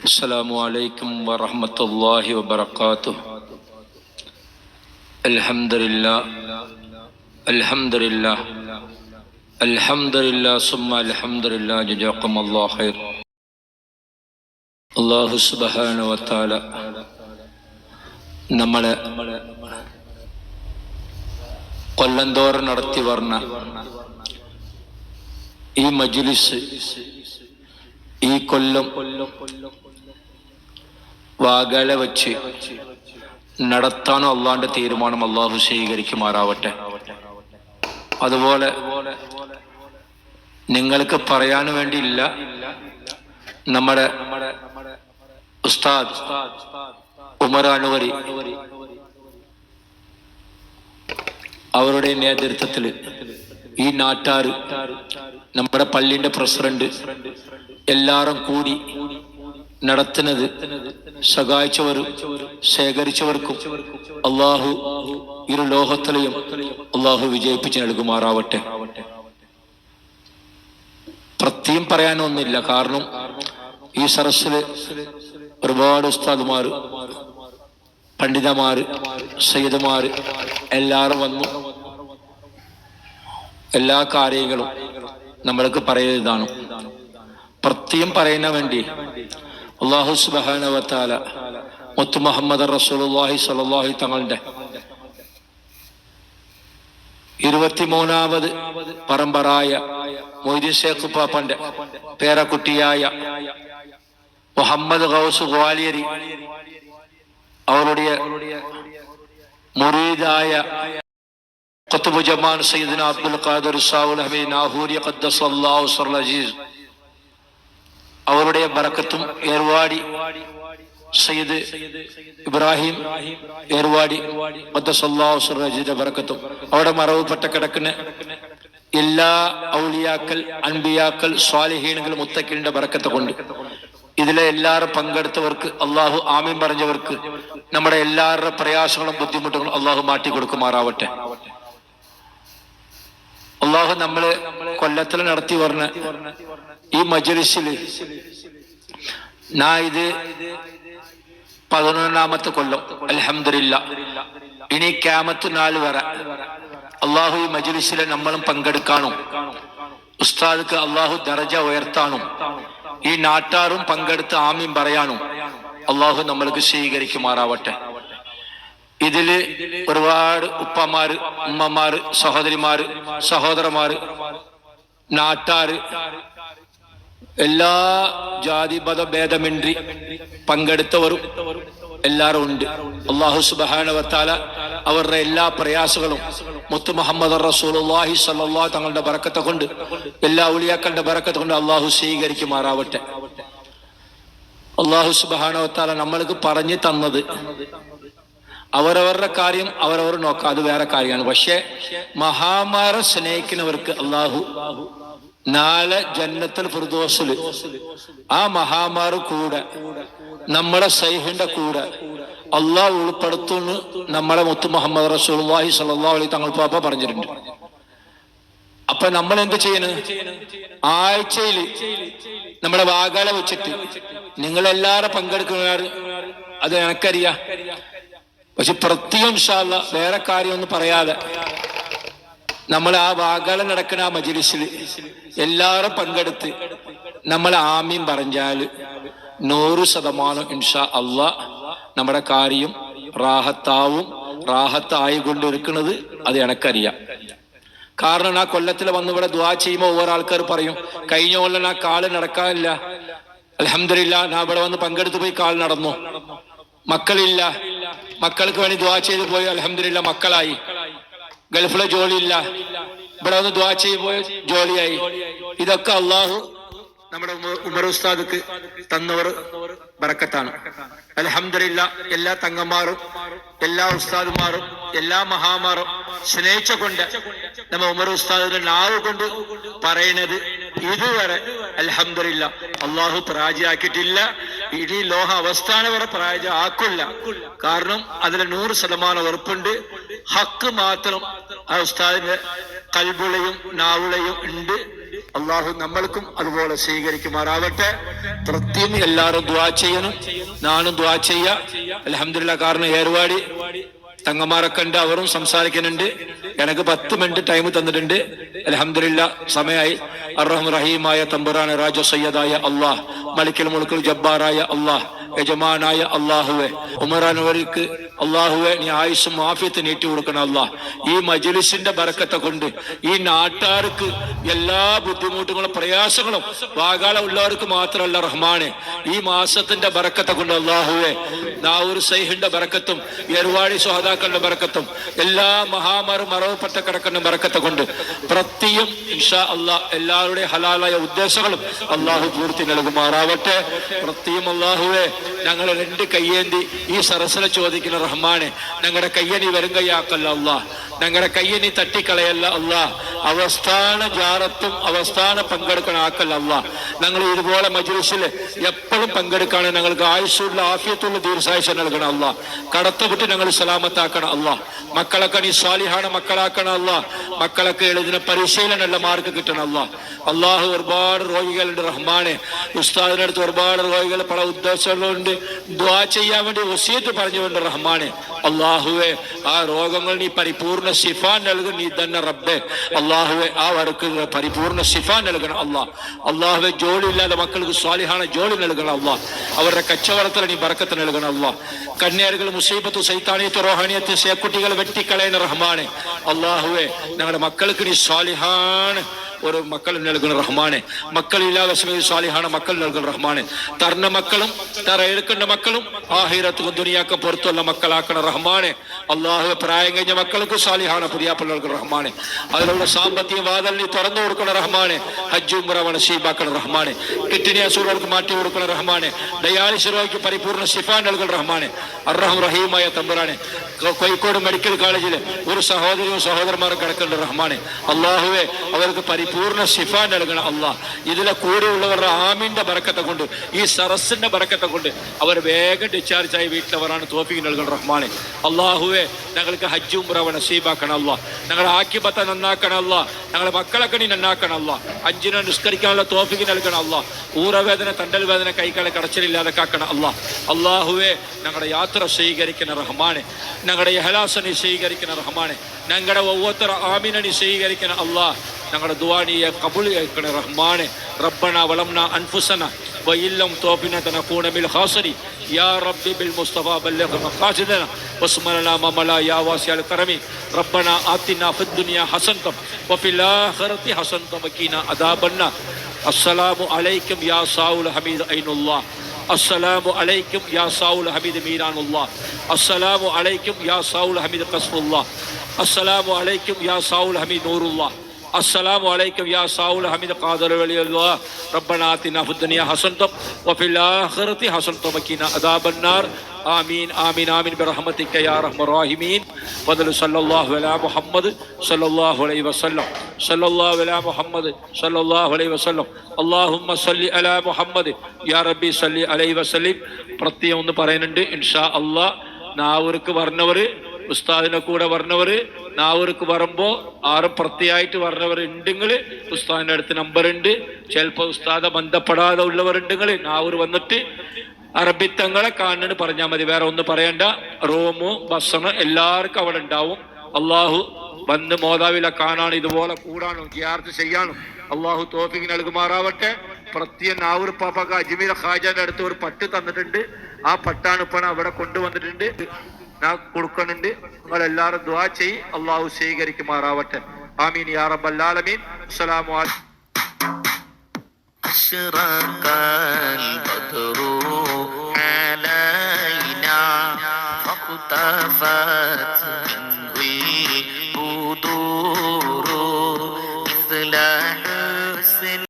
السلام عليكم ورحمة الله وبركاته الحمد لله الحمد لله الحمد لله ثم الحمد لله جزاكم الله خير അള്ളാഹു സുബാന വത്താല നമ്മളെ കൊല്ലന്തോറും നടത്തി വർണ്ണ ഈ മജ്ലിസ് ഈ കൊല്ലം വാഗല വച്ച് നടത്താനോ അള്ളാന്റെ തീരുമാനം അള്ളാഹു സ്വീകരിക്കുമാറാവട്ടെ. അതുപോലെ നിങ്ങൾക്ക് പറയാൻ വേണ്ടിയില്ല നമ്മുടെ ഉസ്താദ് ഉമർ അവരുടെ നേതൃത്വത്തിൽ ഈ നാട്ടാറ് നമ്മുടെ പള്ളിന്റെ പ്രസിഡന്റ് എല്ലാരും കൂടി നടത്തുന്നത് സഹായിച്ചവർ ശേഖരിച്ചവർക്കും അള്ളാഹു ഇരു ലോകത്തിലെയും അള്ളാഹു വിജയിപ്പിച്ച് നൽകുമാറാവട്ടെ. പ്രത്യേകം പറയാനൊന്നുമില്ല കാരണം ഈ സരസ്സിൽ ഒരുപാട് ഉസ്താദുമാർ പണ്ഡിതമാര് സയ്യിദുമാര് എല്ലാവരും വന്നു. എല്ലാ കാര്യങ്ങളും നമ്മൾക്ക് പറയുന്നതാണ് പ്രത്യേകം പറയുന്ന വേണ്ടി അള്ളാഹു സുബാനവത്താല മുത്തു മുഹമ്മദ് റസൂലുള്ളാഹി സ്വല്ലല്ലാഹി തങ്ങളുടെ ഇരുപത്തിമൂന്നാമത് പറമ്പറായ മൊയ്തീൻ ഷേഖ് പാപ്പന്റെ പേരക്കുട്ടിയായ മുഹമ്മദ് ഗൗസ് ഗ്വാലിയരി അവരുടെ മുറീദായ ഖുത്ബ് ജമാൻ സയ്യിദ്ന അബ്ദുൽ ഖാദിർ സാവുൽ ഹമീദ് നാഹൂരി ഖദ്ദസ് അല്ലാഹു സർൽ അസീസ് അവരുടെ ബറക്കത്തും ഏർവാടി സയ്യിദ് ഇബ്രാഹിം ഏർവാടി ഖദ്ദസല്ലാഹുറജിന്റെ ബറക്കത്തും അവിടെ മറവുപെട്ട കിടക്കുന്ന എല്ലാ ഔലിയാക്കൽ അൻബിയാക്കൽ സ്വാലിഹീനങ്ങൾ മുത്തക്കിലിന്റെ ബറക്കത്ത് കൊണ്ട് ഇതിലെ എല്ലാവരും പങ്കെടുത്തവർക്ക് അള്ളാഹു ആമീൻ പറഞ്ഞവർക്ക് നമ്മുടെ എല്ലാവരുടെ പ്രയാസങ്ങളും ബുദ്ധിമുട്ടുകളും അള്ളാഹു മാറ്റി കൊടുക്കുമാറാവട്ടെ അള്ളാഹു നമ്മൾ കൊല്ലത്തിൽ നടത്തി പറഞ്ഞ ഈ മജലിസിൽ. നാ ഇത് പതിനൊന്നാമത്തെ കൊല്ലം. അലഹമില്ല ഇനി ക്യാമത്ത് നാല് വരെ അള്ളാഹു ഈ മജലിസിലെ നമ്മളും പങ്കെടുക്കാനും ഉസ്താദ്ക്ക് അള്ളാഹു ദർജ ഉയർത്താനും ഈ നാട്ടാറും പങ്കെടുത്ത് ആമീൻ പറയാനും അള്ളാഹു നമ്മൾക്ക് സ്വീകരിക്കുമാറാവട്ടെ. ഇതിൽ ഒരുപാട് ഉപ്പമാര് ഉമ്മമാര് സഹോദരിമാര് സഹോദരന്മാര് നാട്ടാര് എല്ലാ ജാതി മത ഭേദമിன்றി പങ്കെടുത്തവരും എല്ലാവരും ഉണ്ട്. അള്ളാഹു സുബാനവത്താല അവരുടെ എല്ലാ പ്രയാസങ്ങളും മുത്തു മുഹമ്മദ് റസൂലുള്ളാഹി സല്ലാ തങ്ങളുടെ ബറക്കത്തെ കൊണ്ട് എല്ലാ ഉലിയാക്കളുടെ ബറക്കത്തെ കൊണ്ട് അള്ളാഹു സ്വീകരിക്കുമാറാവട്ടെ. അള്ളാഹു സുബാനവത്താല നമ്മൾക്ക് പറഞ്ഞു തന്നത് അവരവരുടെ കാര്യം അവരവർ നോക്കുക അത് വേറെ കാര്യമാണ്. പക്ഷെ മഹാമാരെ സ്നേഹിക്കുന്നവർക്ക് അള്ളാഹു നാളെ ജന്നത്തിൽ ഫിർദോസിൽ ആ മഹാമാർ കൂടെ നമ്മുടെ സൈഹിന്റെ കൂടെ അള്ളാഹ് ഉൾപ്പെടുത്തുന്നു നമ്മളെ മുത്തു മുഹമ്മദ് റസൂൽഹി സല്ലാ അലി തങ്ങൾ പാപ്പ പറഞ്ഞിട്ടുണ്ട്. അപ്പൊ നമ്മൾ എന്ത് ചെയ്യണ്? ആഴ്ചയിൽ നമ്മുടെ വാഗാല വെച്ചിട്ട് നിങ്ങളെല്ലാരും പങ്കെടുക്കുന്ന അത് എനക്കറിയാം. പക്ഷെ പ്രത്യേകം ഷാല്ല വേറെ കാര്യമൊന്നും പറയാതെ നമ്മൾ ആ വാഗാല നടക്കുന്ന ആ മജിലിസിൽ എല്ലാവരും പങ്കെടുത്ത് നമ്മൾ ആമീൻ പറഞ്ഞാൽ നൂറ് ശതമാനം ഇൻഷാ അല്ല നമ്മുടെ കാര്യം റാഹത്താവും റാഹത്തായി കൊണ്ടിരിക്കുന്നത് അത് എനക്കറിയാം. കാരണം ആ കൊല്ലത്തിൽ വന്ന് ഇവിടെ ദ്വാ ചെയ്യുമ്പോൾ ഓരോ ആൾക്കാർ പറയും കഴിഞ്ഞ കൊല്ലം ആ കാൽ നടക്കാനില്ല. അലഹമില്ല ഞാൻ ഇവിടെ വന്ന് പങ്കെടുത്ത് പോയി കാൽ നടന്നു. മക്കളില്ല. മക്കൾക്ക് വേണ്ടി ദ്വാ ചെയ്ത് പോയി. അലഹമില്ല മക്കളായി. ഗൾഫിലെ ജോലിയില്ല. ഇവിടെ വന്ന് ദ്വാ ചെയ്ത് പോയി ജോലിയായി. ഇതൊക്കെ അള്ളാഹു നമ്മുടെ ഉമർ ഉസ്താദക്ക് തന്നവർ ബറക്കത്താണ്. അലഹമില്ല എല്ലാ തങ്ങന്മാരും എല്ലാ ഉസ്താദുമാരും എല്ലാ മഹാമാരും സ്നേഹിച്ച കൊണ്ട് നമ്മ ഉമർ ഉസ്താദിന്റെ നാവ് കൊണ്ട് പറയുന്നത് ഇതുവരെ അലഹമില്ല അള്ളാഹു പരാജയാക്കിയിട്ടില്ല ഇനി ലോഹ അവസ്ഥാന വരെ പരാജയം ആക്കില്ല കാരണം അതിൽ നൂറ് ശതമാനം ഉറപ്പുണ്ട്. ഹക്ക് മാത്രം ആ ഉസ്താദിന്റെ കൽബുളയും നാവുളയും ഉണ്ട്. അള്ളാഹു നമ്മൾക്കും അതുപോലെ സ്വീകരിക്കുമാറാവട്ടെ. പ്രത്യേകം എല്ലാവരും ദ്വാ ചെയ്യണം. ഞാനും ദ്വാ ചെയ്യ. അലഹമില്ല കാരണം ഏർവാടി. തങ്ങമാരെ കണ്ട് അവരും സംസാരിക്കുന്നുണ്ട്. എനിക്ക് പത്ത് മിനിറ്റ് ടൈം തന്നിട്ടുണ്ട്. അലഹമില്ല സമയായി. അറഹം റഹീമായ തമ്പുറാണ് രാജ സയ്യദായ അള്ളാഹ് മലിക്കൽ മുളുക്കൽ ജബ്ബാറായ അള്ളാഹ് യജമാനായ അള്ളാഹുവെ ഉമറാനവർക്ക് അള്ളാഹുവെ നീ ആയുസും മാഫിയത്ത് നീട്ടി കൊടുക്കണം അള്ളാഹ് ഈ മജുലിസിന്റെ ബറക്കത്തെ കൊണ്ട് ഈ നാട്ടുകാർക്ക് എല്ലാ ബുദ്ധിമുട്ടുകളും പ്രയാസങ്ങളും വാഗാല ഉള്ളവർക്ക് മാത്രമല്ല റഹ്മാനെ. ഈ മാസത്തിന്റെ ബറക്കത്തെ കൊണ്ട് അള്ളാഹുവെ നാവൂർ സൈഹിന്റെ ബറക്കത്തും എരുവാടി സുഹതാക്കളുടെ ബറക്കത്തും എല്ലാ മഹാമാരും മറവപ്പെട്ട കിടക്കുന്ന ബറക്കത്തെ കൊണ്ട് പ്രത്യം ഇൻഷാ അള്ളാഹ് എല്ലാവരുടെയും ഹലാലായ ഉദ്ദേശങ്ങളും അള്ളാഹു പൂർത്തി നൽകുമാറാവട്ടെ. പ്രത്യം അള്ളാഹുവെ ഞങ്ങൾ രണ്ട് കയ്യേന്തി ഈ സരസിലെ ചോദിക്കുന്ന റഹ്മാനെ ഞങ്ങളുടെ കയ്യനി വരും കയ്യാക്കല്ല അള്ളാഹ് ഞങ്ങളുടെ കയ്യനി തട്ടിക്കളയല്ല അല്ല. അവസ്ഥാന ജാറത്തും അവസ്ഥാന പങ്കെടുക്കണ ആക്കല്ല അല്ല. ഞങ്ങൾ ഇതുപോലെ മജ്ലിസിൽ എപ്പോഴും പങ്കെടുക്കാണ്. ഞങ്ങൾക്ക് ആയുസ്സുള്ള ആഫിയത്തുള്ള ദീർഘായുസ് നൽകണം അള്ളാഹ് കടത്തുവിട്ട് ഞങ്ങൾ സലാമത്താക്കണം അല്ല. മക്കളൊക്കെ നീ സ്വാലിഹാണ് മക്കളാക്കണം അല്ല. മക്കളൊക്കെ എഴുതിന പരിശീലനമുള്ള മാർക്ക് കിട്ടണം അല്ല. അള്ളാഹു ഒരുപാട് രോഗികളുണ്ട് റഹ്മാനെ. ഉസ്താദിനടുത്ത് ഒരുപാട് രോഗികൾ പല ഉദ്ദേശങ്ങളുണ്ട്. ദ്വാ ചെയ്യാൻ വേണ്ടി വസീത്ത് പറഞ്ഞുകൊണ്ട് റഹ്മാനെ. അള്ളാഹുവെ ആ രോഗങ്ങൾ നീ പരിപൂർണ ശിഫാൻ നൽകും. നീ തന്നെ റബ്ബെ അള്ളാഹുവെ ആ വർക്ക് പരിപൂർണ ശിഫാൻ നൽകണം അള്ളാഹ് അള്ളാഹുവെ ജോലി ഇല്ലാതെ മക്കൾക്ക് സ്വാലിഹാണ് ജോലി നൽകണം അള്ളാഹ് അവരുടെ കച്ചവടത്തിൽ നീ ബറക്കത്ത് നൽകണം അള്ളാഹ് കന്യാരികൾ മുസീബത്ത് സൈത്താനിയത്ത് റോഹാനിയത്ത് സേക്കുട്ടികൾ വെട്ടിക്കളയുന്ന റഹ്മാനെ. അള്ളാഹുവെ ഞങ്ങളുടെ മക്കൾക്ക് നീ സ്വാലിഹാണ് ഒരു മക്കൾ നൽകുന്ന റഹ്മാനെ. മക്കൾ ഇല്ലാതെ സ്വാലിഹാണ് മക്കൾ നൽകുന്ന റഹ്മാനെ. തർന്ന മക്കളും തറ എടുക്കേണ്ട മക്കളും ആഹിരത്തും ദുനിയാക്ക പുറത്തുള്ള മക്കളാക്കണ റഹ്മാനെ. അള്ളാഹു പ്രായം കഴിഞ്ഞ മക്കൾക്ക് സ്വാലിഹാണ് പുതിയാപ്പിൾ നൽകുന്ന റഹ്മാനെ. അതിലുള്ള സാമ്പത്തിക വാതൽ നീ തുറന്നു കൊടുക്കണ റഹ്മാനെ. ഹജ്ജും നസീബാക്കണ റഹ്മാനെ. കിട്ടിനിയ സൂഴർക്ക് മാറ്റി കൊടുക്കണ റഹ്മാനെ. ഡയാലിസ് രോഗിക്ക് പരിപൂർണ ശിഫാൻ നൽകുന്ന റഹ്മാനെ. അർഹം റഹീമായ തമ്പുരാനെ. കോഴിക്കോട് മെഡിക്കൽ കോളേജിൽ ഒരു സഹോദരിയും സഹോദരന്മാരും കിടക്കേണ്ട റഹ്മാനെ. അള്ളാഹുവെ അവർക്ക് പരിപൂർണ ശിഫ നൽകണം അള്ളാഹ് ഇതിലെ കൂടെയുള്ളവരുടെ ആമിന്റെ ബറക്കത്തെ കൊണ്ട് ഈ സറസിന്റെ ബറക്കത്തെ കൊണ്ട് അവർ വേഗം ഡിസ്ചാർജ് ആയി വീട്ടിലവരാണ് തോഫിക്ക് നൽകണം റഹ്മാനെ. അള്ളാഹുവെ ഞങ്ങൾക്ക് ഹജ്ജും റവ നസീബാക്കണം അല്ല ഞങ്ങളുടെ ആക്കിബത്തെ നന്നാക്കണം അല്ല ഞങ്ങളുടെ മക്കളൊക്കെ നീ നന്നാക്കണം അല്ല അഞ്ചിനെ നിഷ്കരിക്കാനുള്ള തോഫിക്ക് നൽകണം അല്ല ഊറവേദന തണ്ടൽ വേദന കൈകളെ കടച്ചിലില്ലാതെ കാക്കണം അല്ല അള്ളാഹുവെ ഞങ്ങളുടെ യാത്ര സ്വീകരിക്കുന്ന റഹ്മാനെ. ഞങ്ങളുടെ യഹലാസനെ സ്വീകരിക്കുന്ന റഹ്മാനെ. ഞങ്ങളുടെ ഒവ്വൊത്തര ആമിനണി സ്വീകരിക്കണം അള്ളാഹ് ഞങ്ങളുടെ ദുവാനിയെ കബുൾ കേൾക്കണ റഹ്മാനെ റബ്ബന വളംന അൻഫുസന وإلم توفنا تنكون بالخاسرين يا ربي بالمصطفى بلغ مقاصدنا واسمنا ما ملا يا واسع الكرم ربنا آتنا في الدنيا حسنة وفي الآخرة حسنة وقنا عذاب النار السلام عليكم يا ساول حميد عين الله السلام عليكم يا ساول حميد ميران الله السلام عليكم يا ساول حميد قصر الله السلام عليكم يا ساول حميد نور الله السلام عليكم يا ساول حميد قادر ولي الله ربنا آتنا في الدنيا حسنة وفي الآخرة حسنة وقنا عذاب النار آمين آمين آمين برحمتك يا أرحم الراحمين فضل صلى الله على محمد صلى الله عليه وسلم صلى الله على محمد صلى الله عليه وسلم اللهم صل على محمد يا ربي صل عليه وسلم പ്രത്യേകം ഒന്ന് പറയുന്നുണ്ട് ഇൻഷാ അള്ളാഹ് നാവൂർക്ക് പറഞ്ഞവര് ഉസ്താദിനെ കൂടെ പറഞ്ഞവര് നാവൂർക്ക് പറമ്പോ ആറ് പ്രത്യേകമായിട്ട് പറഞ്ഞവർ ഉണ്ടെങ്കിൽ ഉസ്താദിന്റെ അടുത്ത് നമ്പർ ഉണ്ട് ചിലപ്പോൾ ഉസ്താദെ ബന്ധപ്പെടാതെ ഉള്ളവരുണ്ടെങ്കിൽ നാവൂർ വന്നിട്ട് അറബിത്തങ്ങളെ കാണുന്നു പറഞ്ഞാൽ മതി. വേറെ ഒന്നും പറയണ്ട. റൂമ് ഭക്ഷണം എല്ലാവർക്കും അവിടെ ഉണ്ടാവും. അള്ളാഹു വന്ന് മോതാവിലെ കാണാനും ഇതുപോലെ കൂടാനും ജിയാർത്ത് ചെയ്യാനും അള്ളാഹു തോഫിക്ക് നൽകുമാറാവട്ടെ. പ്രത്യേക നാവൂർ പാപ്പക്ക് അജ്മീർ ഖാജാന്റെ അടുത്ത് ഒരു പട്ട് തന്നിട്ടുണ്ട്. ആ പട്ടാണ് ഇപ്പൊ അവിടെ കൊണ്ടുവന്നിട്ടുണ്ട്. ഞാൻ കൊടുക്കുന്നുണ്ട് നിങ്ങൾ എല്ലാവരും ദുആ ചെയ്യ് അള്ളാഹു സ്വീകരിക്കുമാറാവട്ടെ ആമീൻ യാ റബ്ബല്ലാലമീൻ അസ്സലാമു അലൈക്കും أشرق البدر علينا فاختفت